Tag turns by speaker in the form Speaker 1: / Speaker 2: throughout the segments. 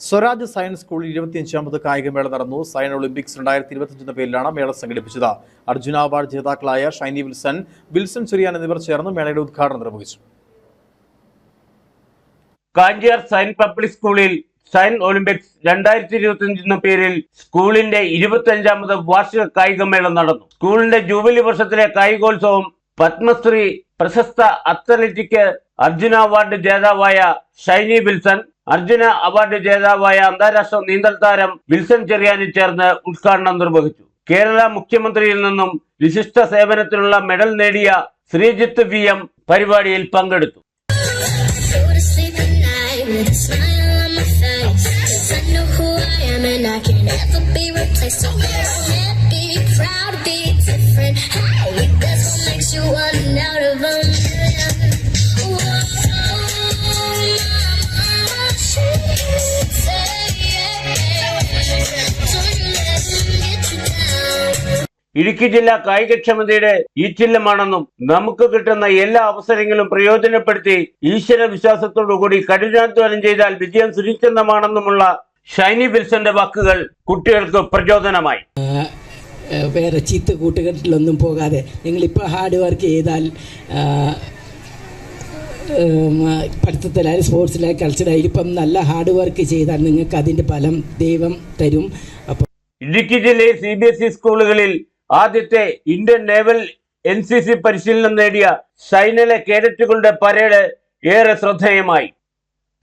Speaker 1: Swaraj science സ്കൂളിൽ ഇരുപത്തിയഞ്ചാമത് കായികമേള നടന്നു. സയൻ ഒളിമ്പിക്സ് രണ്ടായിരത്തി ഇരുപത്തിയഞ്ച് എന്ന പേരിലാണ് മേള സംഘടിപ്പിച്ചത്. അർജുന അവാർഡ് ജേതാക്കളായ ഷൈനി വിൽസൺ വിൽസൺ ചെറിയാൻ എന്നിവർ ചേർന്ന് മേളയുടെ ഉദ്ഘാടനം നിർവഹിച്ചു.
Speaker 2: കാഞ്ചിയാർ സയൻ പബ്ലിക് സ്കൂളിൽ സയൻ ഒളിമ്പിക്സ് രണ്ടായിരത്തി ഇരുപത്തിയഞ്ച് എന്ന പേരിൽ സ്കൂളിന്റെ ഇരുപത്തിയഞ്ചാമത് വാർഷിക കായികമേള നടന്നു. സ്കൂളിന്റെ ജൂബിലി വർഷത്തിലെ കായികോത്സവം പത്മശ്രീ പ്രശസ്ത അത്ലറ്റിക് അർജുന അവാർഡ് ജേതാവായ ഷൈനി വിൽസൺ അർജുന അവാർഡ് ജേതാവായ അന്താരാഷ്ട്ര നീന്തൽ താരം വിൽസൺ ചെറിയാനി ചേർന്ന് ഉദ്ഘാടനം നിർവഹിച്ചു കേരള മുഖ്യമന്ത്രിയിൽ നിന്നും വിശിഷ്ട സേവനത്തിനുള്ള മെഡൽ നേടിയ ശ്രീജിത്ത് വി പരിപാടിയിൽ പങ്കെടുത്തു ഇടുക്കി ജില്ല കായികക്ഷമതയുടെ ഈറ്റില്ലമാണെന്നും നമുക്ക് കിട്ടുന്ന എല്ലാ അവസരങ്ങളും പ്രയോജനപ്പെടുത്തി ഈശ്വര വിശ്വാസത്തോടുകൂടി കഠിനാധ്വാനം ചെയ്താൽ വിജയം സുനിശ്ചിതമാണെന്നുമുള്ള ഷൈനി വിൽസന്റെ വാക്കുകൾ കുട്ടികൾക്ക് പ്രചോദനമായി.
Speaker 3: വേറെ ചീത്ത കൂട്ടുകെട്ടിലൊന്നും പോകാതെ നിങ്ങൾ നിങ്ങളിപ്പോൾ ഹാർഡ് വർക്ക് ചെയ്താൽ പഠിത്തത്തിലായാലും സ്പോർട്സിലായാലും കൾച്ചറായാലും ഇപ്പം നല്ല ഹാർഡ് വർക്ക് ചെയ്താൽ നിങ്ങൾക്ക് അതിന്റെ ഫലം ദൈവം തരും. അപ്പോൾ
Speaker 2: ഇടുക്കി ജില്ലയിൽ സി ബി എസ് ഇ സ്കൂളുകളിൽ ആദ്യത്തെ Indian naval N C C പരിശീലനം നേടിയ സൈനിലെ കേഡറ്റുകളുടെ പരേഡ് ഏറെ ശ്രദ്ധേയമായി.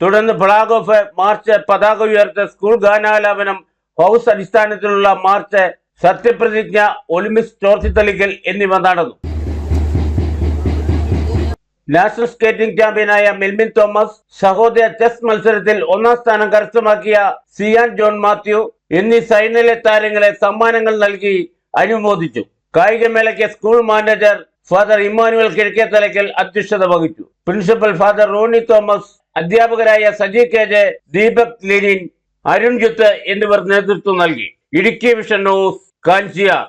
Speaker 2: തുടർന്ന് ഫ്ളാഗ് ഓഫ് മാർച്ച് പതാക ഉയർത്ത സ്കൂൾ ഗാനാലാപനം ഹൗസ് അടിസ്ഥാനത്തിലുള്ള മാർച്ച് സത്യപ്രതിജ്ഞ ഒളിമ്പിക്സ് ചോർത്തിത്തളിക്കൽ എന്നിവ നടന്നു. നാഷണൽ സ്കേറ്റിംഗ് ചാമ്പ്യനായ മെൽമിൻ തോമസ് സഹോദര ചെസ് മത്സരത്തിൽ ഒന്നാം സ്ഥാനം കരസ്ഥമാക്കിയ സിയാൻ ജോൺ മാത്യു എന്നീ സൈനിലെ താരങ്ങളെ സമ്മാനങ്ങൾ നൽകി അനുമോദിച്ചു. കായികമേളയ്ക്ക് school manager father Immanuel Kizhakkethalakkal അധ്യക്ഷത വഹിച്ചു. പ്രിൻസിപ്പൽ ഫാദർ റോണി തോമസ് അധ്യാപകരായ സജി കെ ജെ ദീപക് ലിനിൻ അരുൺ ജുത്ത് എന്നിവർ നേതൃത്വം നൽകി. Idukki vision news Kanchiyar.